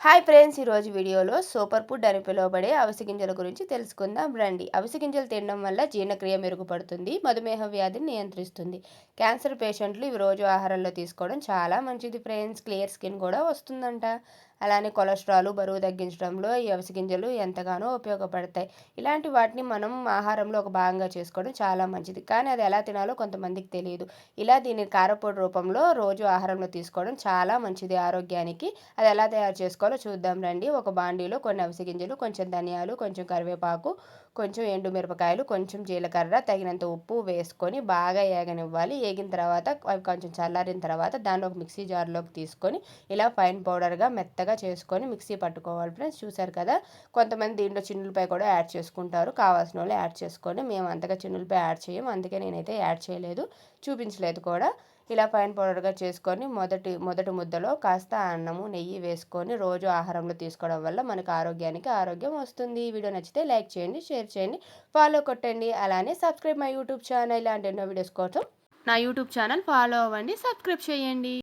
Hi friends ఈరోజు వీడియోలో super food అని పిలువబడే అవిసె గింజల గురించి తెలుసుకుందాం రండి. అవిసె గింజలు తినడం వల్ల జీర్ణక్రియ మెరుగుపడుతుంది మధుమేహ వ్యాధిని నియంత్రిస్తుంది. క్యాన్సర్ పేషెంట్లు ఇవి రోజు ఆహారంలో తీసుకోవడం చాలా మంచిది ఫ్రెండ్స్. క్లియర్ స్కిన్ కూడా వస్తుందంట. అలానే కొలెస్ట్రాల్ బరువు తగ్గించడంలో ఈ అవిసె గింజలు ఎంతగానో ఉపయోగపడతాయి. ఇలాంటి వాటిని మనం ఆహారంలో ఒక భాగంగా చేసుకోవడం చాలా మంచిది. కానీ అది ఎలా తినాలో కొంతమందికి తెలియదు. ఇలా దీన్ని కారపొడి రూపంలో రోజు ఆహారంలో తీసుకోవడం చాలా మంచిది ఆరోగ్యానికి. అది ఎలా తయారు చేసుకోవాలో చూద్దాం రండి. ఒక బాండీలో కొన్ని అవిసె గింజలు కొంచెం ధనియాలు కొంచెం కరివేపాకు కొంచెం ఎండుమిరపకాయలు కొంచెం జీలకర్ర తగినంత ఉప్పు వేసుకొని బాగా ఏగనివ్వాలి. ఏగిన తర్వాత అవి కొంచెం చల్లారిన తర్వాత దాన్ని ఒక మిక్సీ జార్లోకి తీసుకొని ఇలా ఫైన్ పౌడర్గా మెత్తగా చేసుకొని మిక్సీ పట్టుకోవాలి ఫ్రెండ్స్ చూసారు కదా కొంతమంది దీంట్లో చిన్నులపై కూడా యాడ్ చేసుకుంటారు. కావాల్సిన వాళ్ళు యాడ్ చేసుకొని మేము అంతగా చిన్నులపై యాడ్ చేయము. అందుకే నేనైతే యాడ్ చేయలేదు చూపించలేదు కూడా. ఇలా ఫైన్ పౌడర్గా చేసుకొని మొదటి మొదటి ముద్దలో కాస్త అన్నము నెయ్యి వేసుకొని రోజు ఆహారంలో తీసుకోవడం వల్ల మనకు ఆరోగ్యానికి ఆరోగ్యం వస్తుంది. వీడియో నచ్చితే లైక్ చేయండి షేర్ చేయండి ఫాలో కొట్టండి. అలానే సబ్స్క్రైబ్ మై యూట్యూబ్ ఛానల్ ఇలాంటి ఎన్నో వీడియోస్ కోసం నా యూట్యూబ్ ఛానల్ ఫాలో అవ్వండి సబ్స్క్రైబ్ చేయండి.